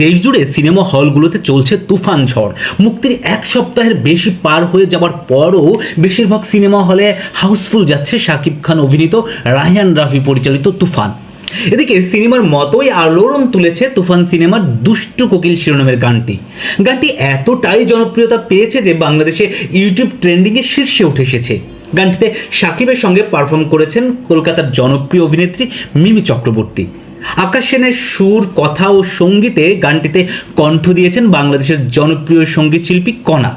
দেশজুড়ে সিনেমা হলগুলোতে চলছে তুফান ঝড়। মুক্তির এক সপ্তাহের বেশি পার হয়ে যাওয়ার পরও বেশিরভাগ সিনেমা হলে হাউসফুল যাচ্ছে শাকিব খান অভিনীত রায়হান রাফি পরিচালিত তুফান। এদিকে সিনেমার মতোই আলোড়ন তুলেছে তুফান সিনেমার দুষ্টু কোকিল শিরোনামের গানটি। গানটি এতটাই জনপ্রিয়তা পেয়েছে যে বাংলাদেশে ইউটিউব ট্রেন্ডিংয়ে শীর্ষে উঠে এসেছে। গানটিতে সাকিবের সঙ্গে পারফর্ম করেছেন কলকাতার জনপ্রিয় অভিনেত্রী মিমি চক্রবর্তী। আকাশ সেনের সুর, কথা ও সঙ্গীতে গানটিতে কণ্ঠ দিয়েছেন বাংলাদেশের জনপ্রিয় সংগীত শিল্পী কণা।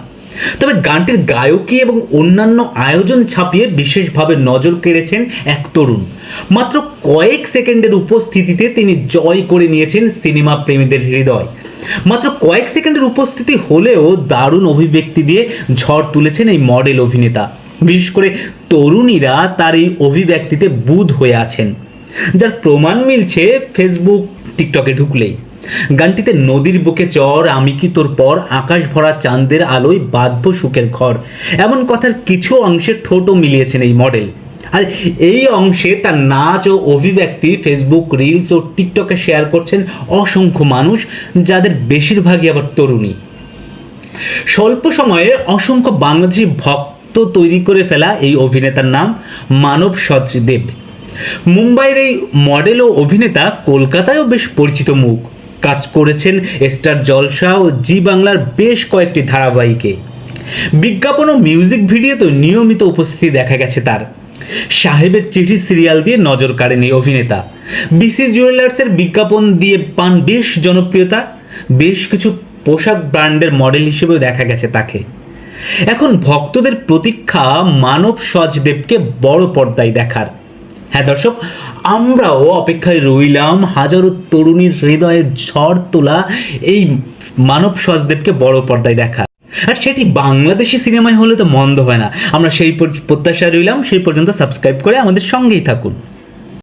তবে গানটির গায়কী এবং অন্যান্য আয়োজন ছাপিয়ে বিশেষভাবে নজর কেড়েছেন এক তরুণ। মাত্র কয়েক সেকেন্ডের উপস্থিতিতে তিনি জয় করে নিয়েছেন সিনেমা প্রেমীদের হৃদয়। মাত্র কয়েক সেকেন্ডের উপস্থিতি হলেও দারুণ অভিব্যক্তি দিয়ে ঝড় তুলেছেন এই মডেল অভিনেতা। বিশেষ করে তরুণীরা তার এই অভিব্যক্তিতে বুধ হয়ে আছেন। যার প্রমাণ মিলছে ফেসবুক টিকটকে ঢুকলেই। গানটিতে নদীর বুকে চর, আমি কি তোর পর, আকাশ ভরা চাঁদের আলোয় বাঁধব সুখের ঘর। এমন কথার কিছু অংশে ঠোঁটও মিলিয়েছেন এই মডেল। আর এই অংশে তার নাচ ও অভিব্যক্তি ফেসবুক রিলস ও টিকটকে শেয়ার করছেন অসংখ্য মানুষ, যাদের বেশিরভাগই আবার তরুণী। স্বল্প সময়ে অসংখ্য বাংলাদেশি ভক্ত তৈরি করে ফেলা এই অভিনেতার নাম মানব সচদেব মুম্বাইয়ের এই মডেল ও অভিনেতা কলকাতায়ও বেশ পরিচিত মুখ। কাজ করেছেন স্টার জলসা ও জি বাংলার বেশ কয়েকটি ধারাবাহিকে। বিজ্ঞাপন ও মিউজিক ভিডিওতে নিয়মিত উপস্থিতি দেখা গেছে তার। সাহেবের চিঠি সিরিয়াল দিয়ে নজর কাড়েন এই অভিনেতা। বিসি জুয়েলার্সের বিজ্ঞাপন দিয়ে পান বেশ জনপ্রিয়তা, বেশ কিছু পোশাক ব্র্যান্ডের মডেল হিসেবেও দেখা গেছে তাকে। এখন ভক্তদের প্রতীক্ষা মানব সজদেবকে বড় পর্দায় দেখার। হ্যাঁ দর্শক, আমরাও অপেক্ষায় রইলাম হাজারো তরুণীর হৃদয়ে ঝড় তোলা এই মানব সচদেবকে বড় পর্দায় দেখা। আর সেটি বাংলাদেশি সিনেমায় হলে তো মন্দ হয় না। আমরা সেই প্রত্যাশায় রইলাম, সেই পর্যন্ত সাবস্ক্রাইব করে আমাদের সঙ্গেই থাকুন।